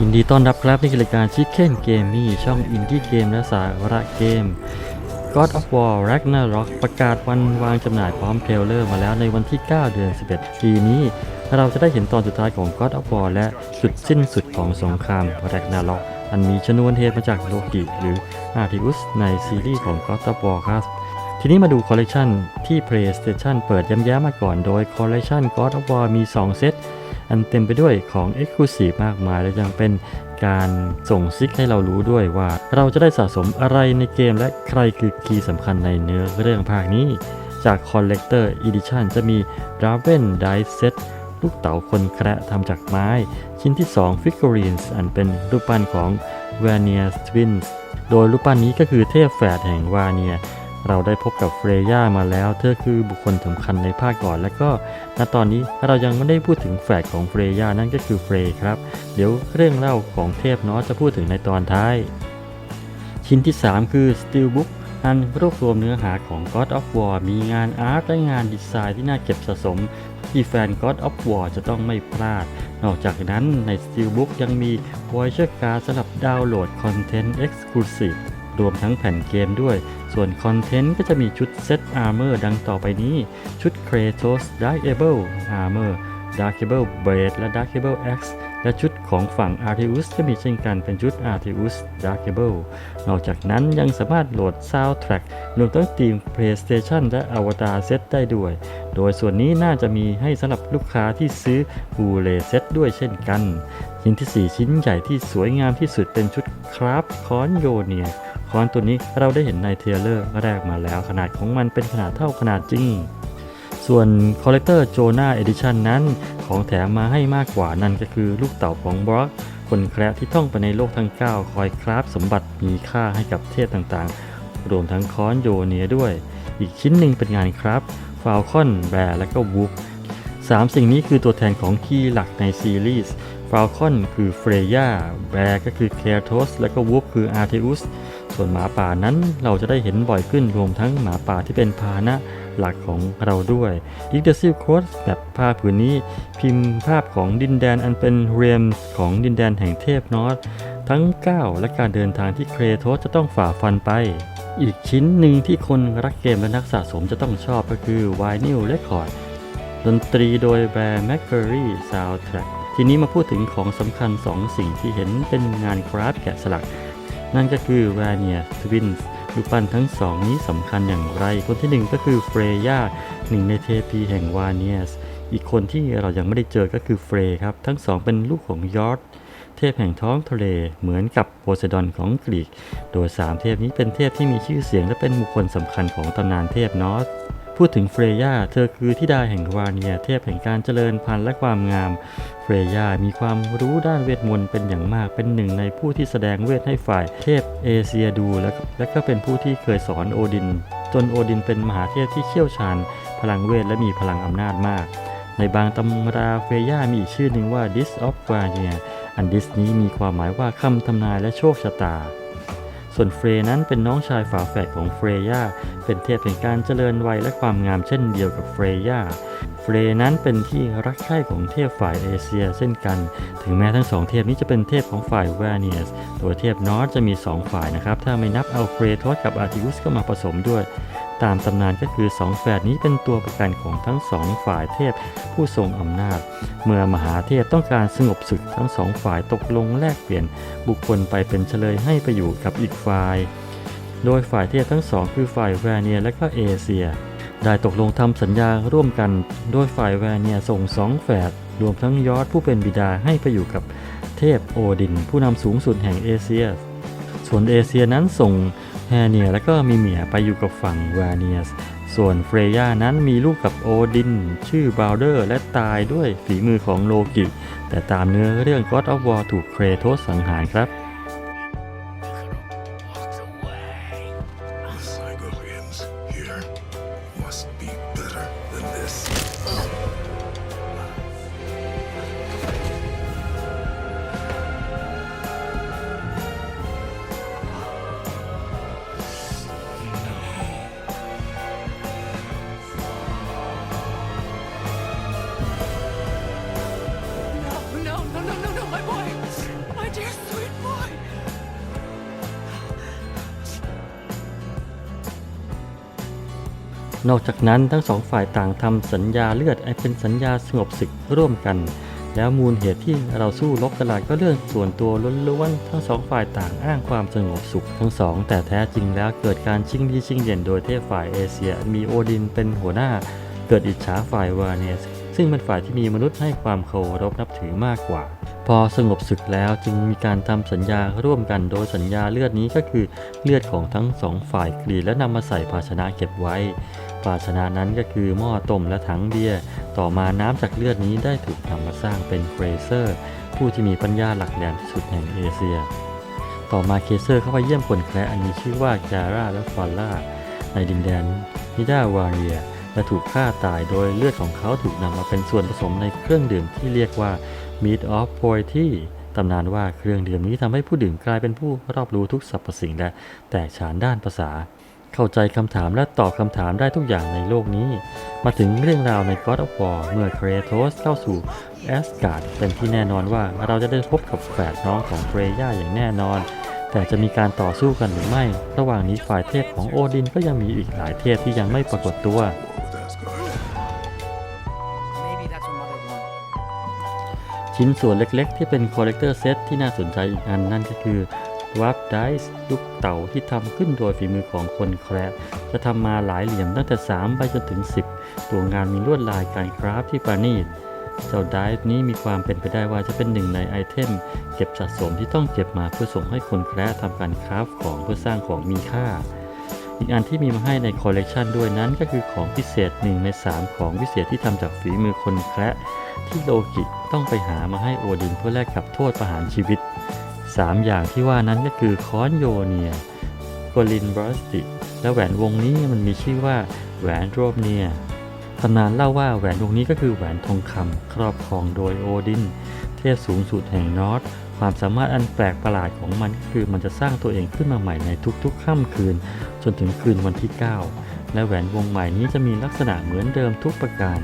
ยินดีต้อนรับครับนี่คือรายการชิคเก้นเกมมี่ช่องอินดี้เกมและสาระเกม God of War Ragnarok ประกาศวันวางจำหน่ายพร้อมเทรลเลอร์มาแล้วในวันที่ 9 เดือน 11 ปีนี้ เราจะได้เห็นตอนสุดท้ายของ God of War และจุดสิ้นสุดของสงคราม Ragnarok อันมีชนวนเหตุมาจากโลกิหรือ Artius ในซีรีส์ของ God of War ครับทีนี้มาดูคอลเลกชันที่ PlayStation เปิดย้ำๆมาก่อนโดยคอลเลกชัน God of War มี 2 เซต อันเต็มไปด้วยของ Exclusive มากมาย และยังเป็นการส่งซิกให้เรารู้ด้วยว่า เราจะได้สะสมอะไรในเกมและใครคือคีย์สำคัญในเนื้อเรื่องภาคนี้ จาก Collector Edition จะมี Raven Dice Set ลูกเต๋าคนแคระทำจากไม้ ชิ้นที่ 2 Figurines อันเป็นรูปปั้นของ v a n i a Twins โดยรูปปั้นนี้ก็คือเทพแฝดแห่งวาเนีย เราได้พบกับเฟรย่ามาแล้ว เธอคือบุคคลสำคัญในภาคก่อน และก็ณตอนนี้เรายังไม่ได้พูดถึงแฝดของเฟรย่านั่นก็คือเฟรครับ เดี๋ยวเรื่องเล่าของเทพนอจะพูดถึงในตอนท้าย ชิ้นที่ 3 คือ Steelbook อันรวบรวมเนื้อหาของ God of War มีงานอาร์ตและงานดีไซน์ที่น่าเก็บสะสม ที่แฟน God of War จะต้องไม่พลาด นอกจากนั้นใน Steelbook ยังมี Voyager Card สำหรับดาวน์โหลดคอนเทนต์ Exclusive รวมทั้งแผ่นเกมด้วย ส่วนคอนเทนต์ก็จะมีชุดเซตอาร์เมอร์ดังต่อไปนี้ ชุด Kratos Darkable Armor Darkable Blade และ Darkable Axe และชุดของฝั่ง Arteus ก็มีเช่นกันเป็นชุด Arteus Darkable นอกจากนั้นยังสามารถโหลด Soundtrack รวมทั้งทีม PlayStation และ Avatar Set ได้ด้วย โดยส่วนนี้น่าจะมีให้สำหรับลูกค้าที่ซื้อ Blu-ray Set ด้วยเช่นกัน ชิ้นที่ 4 ชิ้นใหญ่ที่สวยงามที่สุดเป็นชุดคราฟคอนโยเนีย คอนตัวนี้เราได้เห็นในเทเลอร์แรกมาแล้วขนาดของมันเป็นขนาดเท่าขนาดจริง ส่วน Collector Jonah Edition นั้นของแถมมาให้มากกว่านั่นก็คือลูกเต่าของบล็อกคนแคระที่ท่องไปในโลกทั้ง 9 คอยคราฟสมบัติมีค่าให้กับเทพต่างๆ รวมทั้งค้อนโยเนียด้วย อีกชิ้นหนึ่งเป็นงานครับฟาลคอนแบร์และก็วูฟสามสิ่งนี้คือตัวแทนของคีย์หลักในซีรีส์ฟาลคอนคือเฟรย่าแบร์ก็คือเคโทสและก็วูฟคืออาร์เทอุส ส่วนหมาป่านั้นเราจะได้เห็นบ่อยขึ้นรวมทั้งหมาป่าที่เป็นพาหนะหลักของเราด้วยอีกเดซิลโคดแบบผ้าผืนนี้ พิมพ์ภาพของดินแดนอันเป็นเรียมของดินแดนแห่งเทพนอสทั้ง9และการเดินทางที่เครโทสจะต้องฝ่าฟันไป อีกชิ้นหนึ่งที่คนรักเกมและนักสะสมจะต้องชอบก็คือ v i n y l Record ดนตรีโดยแบร์แมคเกอรี่ซาวด์แทร็กทีนี้มาพูดถึงของสำคัญ 2 สิ่งที่เห็นเป็นงานคราฟแกะสลัก นั่นก็คือ v a n i a Twins รูปปั้นทั้งสองนี้สำคัญอย่างไร คนที่หนึ่งก็คือเฟรย่าหนึ่งในเทพีแห่งวาเนียส อีกคนที่เรายังไม่ได้เจอก็คือเฟรครับ ทั้งสองเป็นลูกของยอร์ดเทพแห่งท้องทะเล เหมือนกับโพไซดอนของกรีก โดย 3 เทพนี้เป็นเทพที่มีชื่อเสียงและเป็นบุคคลสำคัญของตำนานเทพนอส พูดถึงเฟรย่าเธอคือธิดาแห่งวาเนียเทพแห่งการเจริญพันธุ์และความงาม เฟรย่ามีความรู้ด้านเวทมนต์เป็นอย่างมาก เป็นหนึ่งในผู้ที่แสดงเวทให้ฝ่ายเทพเอเชียดูและและก็เป็นผู้ที่เคยสอนโอดิน จนโอดินเป็นมหาเทพที่เชี่ยวชาญ พลังเวทและมีพลังอำนาจมาก ในบางตำราเฟรย่ามีอีกชื่อหนึ่งว่า Dis of v a n i a อันดิสนี้มีความหมายว่าคำทำนายและโชคชะตา ส่วนเฟรนั้นเป็นน้องชายฝาแฝดของเฟรย่า เป็นเทพแห่งการเจริญวัยและความงามเช่นเดียวกับเฟรย่า เฟรนั้นเป็นที่รักใคร่ของเทพฝ่ายเอเชียเช่นกัน ถึงแม้ทั้งสองเทพนี้จะเป็นเทพของฝ่ายแวเนียส ตัวเทพนอร์จะมี 2 ฝ่ายนะครับ ถ้าไม่นับเอาเฟรทอสกับอาร์ติอุสเข้ามาผสมด้วย ตามตำนานก็คือสองแฝดนี้เป็นตัวประกันของทั้งสองฝ่ายเทพผู้ทรงอำนาจ เมื่อมหาเทพต้องการสงบศึกทั้งสองฝ่ายตกลงแลกเปลี่ยน บุคคลไปเป็นเฉลยให้ไปอยู่กับอีกฝ่าย โดยฝ่ายเทพทั้งสองคือฝ่ายแวเนียและก็เอเชีย ได้ตกลงทำสัญญาร่วมกัน โดยฝ่ายแวเนียส่งสองแฝดรวมทั้งยอดผู้เป็นบิดาให้ไปอยู่กับเทพโอดิน ผู้นำสูงสุดแห่งเอเชีย ส่วนเอเชียนั้นส่ง แฮเนียและก็มีเมียไปอยู่กับฝั่งวาเนียส ส่วนเฟรย่านั้นมีลูกกับโอดิน ชื่อบาวเดอร์ และตายด้วยฝีมือของโลกิ แต่ตามเนื้อเรื่อง God of War ถูกเครโทสสังหารครับ นอกจากนั้นทั้งสองฝ่ายต่างทำสัญญาเลือดเป็นสัญญาสงบศึกร่วมกัน แล้วมูลเหตุที่เราสู้รบตลาดก็เรื่องส่วนตัวล้วนๆทั้งสองฝ่ายต่างอ้างความสงบสุขทั้งสอง แต่แท้จริงแล้วเกิดการชิงดีชิงเด่นโดยเทพฝ่ายเอเชียมีโอดินเป็นหัวหน้า เกิดอิจฉาฝ่ายวาเนส ซึ่งเป็นฝ่ายที่มีมนุษย์ให้ความเคารพนับถือมากกว่า พอสงบศึกแล้วจึงมีการทำสัญญาร่วมกันโดยสัญญาเลือดนี้ก็คือเลือดของทั้งสองฝ่ายกรีและนำมาใส่ภาชนะเก็บไว้ ภาชนะนั้นก็คือหม้อต้มและถังเบียร์ ต่อมาน้ำจากเลือดนี้ได้ถูกนำมาสร้างเป็นเกรเซอร์ ผู้ที่มีปัญญาหลักแหลมที่สุดแห่งเอเชีย ต่อมาเคเซอร์เข้าไปเยี่ยมคนแคระอันมีชื่อว่าแกราและฟาล่าในดินแดนนิดาวาเรียและถูกฆ่าตายโดยเลือดของเขาถูกนำมาเป็นส่วนผสมในเครื่องดื่มที่เรียกว่า Meat of Poetry ตำนานว่าเครื่องดื่มนี้ทำให้ผู้ดื่มกลายเป็นผู้รอบรู้ทุกสรรพสิ่งและแตกฉานด้านภาษา เข้าใจคำถามและตอบคำถามได้ทุกอย่างในโลกนี้ มาถึงเรื่องราวใน God of War เมื่อเครโทสเข้าสู่แอสการ์ดเป็นที่แน่นอนว่าเราจะได้พบกับแฝดน้องของเฟรย่าอย่างแน่นอน แต่จะมีการต่อสู้กันหรือไม่ ระหว่างนี้ฝ่ายเทพของโอดินก็ยังมีอีกหลายเทพที่ยังไม่ปรากฏตัว With Asgard. Maybe that's what Mother wanted. ชิ้นส่วนเล็กๆ ที่เป็นคอลเลกเตอร์เซตที่น่าสนใจอีกอันนั่นก็คือ วับไดส์ลูกเต่าที่ทำขึ้นโดยฝีมือของคนแคระจะทำมาหลายเหลี่ยมตั้งแต่ 3 ไปจนถึง 10 ตัวงานมีลวดลายการคราฟที่ประณีตเจ้าไดส์นี้มีความเป็นไปได้ว่าจะเป็นหนึ่งในไอเทม เก็บสะสมที่ต้องเก็บมาเพื่อส่งให้คนแคระทำการคราฟของเพื่อสร้างของมีค่า อีกอันที่มีมาให้ในคอลเลกชันด้วยนั้นก็คือของพิเศษหนึ่งใน 3 ของพิเศษที่ทำจากฝีมือคนแคระที่โลกิต้องไปหามาให้โอดินเพื่อแลกกับโทษประหารชีวิต 3 อย่างที่ว่านั้นก็คือคอนโยเนียโกลินบรัสติ และแหวนวงนี้มันมีชื่อว่าแหวนโรบเนียตำนานเล่าว่าแหวนวงนี้ก็คือแหวนทองคำครอบครองโดยโอดิน เทพสูงสุดแห่งนอร์ทความสามารถอันแปลกประหลาดของมันก็คือมันจะสร้างตัวเองขึ้นมาใหม่ในทุกๆค่ำคืน จนถึงคืนวันที่ 9 และแหวนวงใหม่นี้จะมีลักษณะเหมือนเดิมทุกประการ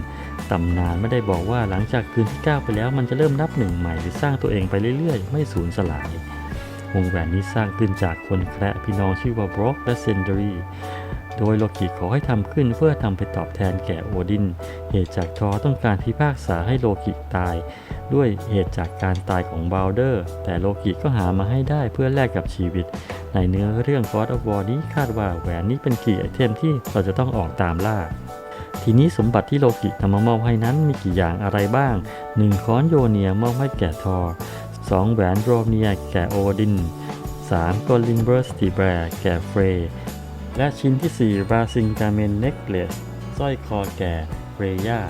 ตำนานไม่ได้บอกว่าหลังจากคืนที่ 9 ไปแล้วมันจะเริ่มนับหนึ่งใหม่หรือสร้างตัวเองไปเรื่อยๆ ไม่สูญสลาย วงแหวนนี้สร้างขึ้นจากคนแคระพี่น้องชื่อว่าบร็อกและเซนเดอรีโดยโลกิขอให้ทำขึ้นเพื่อทำไปตอบแทนแก่โอดิน เหตุจากทอต้องการพิพากษาให้โลกิตาย ด้วยเหตุจากการตายของบาวเดอร์ แต่โลกิก็หามาให้ได้เพื่อแลกกับชีวิต ในเนื้อเรื่อง God of War นี้คาดว่าแหวนนี้เป็นกี่ไอเทมที่เราจะต้องออกตามล่า ทีนี้สมบัติที่โลกินำมามอบให้นั้นมีกี่อย่างอะไรบ้าง 1. ค้อนโยเนียมอบให้แก่ทอ 2. แหวนโรเนียแก่โอดิน 3. กอลินเบอร์สติแบร์แก่เฟรย์และชิ้นที่4ราซิงกาเมนเน็กเลสสร้อยคอแก่เฟรย่า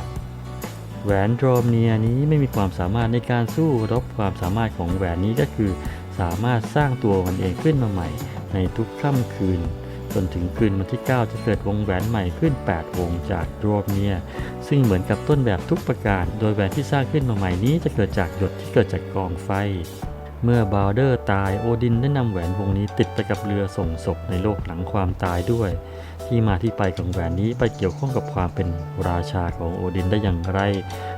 แหวนโดรมเนียนี้ไม่มีความสามารถในการสู้รบความสามารถของแหวนนี้ก็คือ สามารถสร้างตัวมันเองขึ้นมาใหม่ในทุกค่ำคืน จนถึงคืนวันที่ 9 จะเกิดวงแหวนใหม่ขึ้น 8 วงจากโดรมเนียซึ่งเหมือนกับต้นแบบทุกประการ โดยแหวนที่สร้างขึ้นมาใหม่นี้จะเกิดจากหยดที่เกิดจากกองไฟ เมื่อบาวเดอร์ตายโอดินได้นำแหวนวงนี้ติดไปกับเรือส่งศพในโลกหลังความตายด้วย ที่มาที่ไปของแหวนนี้ไปเกี่ยวข้องกับความเป็นราชาของโอดินได้อย่างไร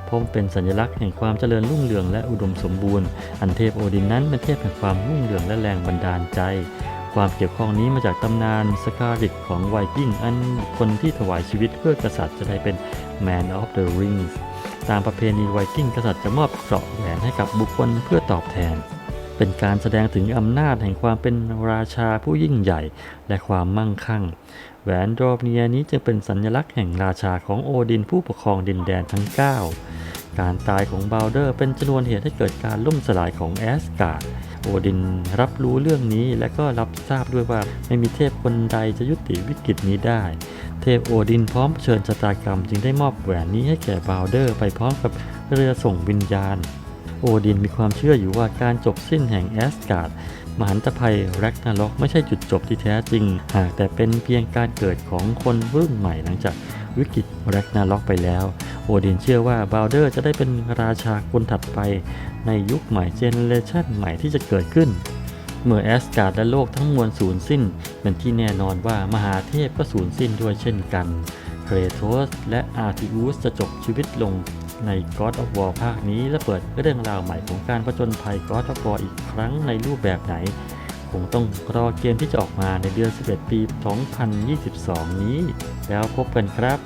พราะมันเป็นสัญลักษณ์แห่งความเจริญรุ่งเรืองและอุดมสมบูรณ์ อันเทพโอดินนั้นเป็นเทพแห่งความรุ่งเรืองและแรงบันดาลใจ ความเกี่ยวข้องนี้มาจากตำนานสกาลิกของไวกิ้งอันคนที่ถวายชีวิตเพื่อกษัตริย์จะได้เป็น Man of the Rings ตามประเพณีไวกิ้งกษัตริย์จะมอบเกราะแหวนให้กับบุคคลเพื่อตอบแทน เป็นการแสดงถึงอำนาจแห่งความเป็นราชาผู้ยิ่งใหญ่และความมั่งคั่ง แหวนโดรบเนียนี้จึงเป็นสัญลักษณ์แห่งราชาของโอดินผู้ปกครองดินแดนทั้ง 9 การตายของบาวเดอร์เป็นชนวนเหตุให้เกิดการล่มสลายของแอสการ์ดโอดินรับรู้เรื่องนี้และก็รับทราบด้วยว่าไม่มีเทพคนใดจะยุติวิกฤตนี้ได้ เทพโอดินพร้อมเชิญชะตากรรมจึงได้มอบแหวนนี้ให้แก่บาวเดอร์ ไปพร้อมกับเรือส่งวิญญาณ โอดินมีความเชื่ออยู่ว่าการจบสิ้นแห่งแอสการ์ดมหันตภัยแร็กนาล็อกไม่ใช่จุดจบที่แท้จริง หากแต่เป็นเพียงการเกิดของคนรุ่นใหม่หลังจากวิกฤตแร็กนาล็อกไปแล้ว โอดินเชื่อว่าบาวเดอร์จะได้เป็นราชาคนถัดไปในยุคใหม่เจเนเรชันใหม่ที่จะเกิดขึ้น เมื่อแอสการ์ดและโลกทั้งมวลสูญสิ้น เป็นที่แน่นอนว่ามหาเทพก็สูญสิ้นด้วยเช่นกันเครโทสและอาร์ติอุสจะจบชีวิตลงใน God of War ภาคนี้และเปิดเรื่องราวใหม่ของการผจญภัย God of War อีกครั้งในรูปแบบไหนคคงต้องรอเกมที่จะออกมาในเดือน 11 ปี 2022 นี้ แล้วพบกันครับ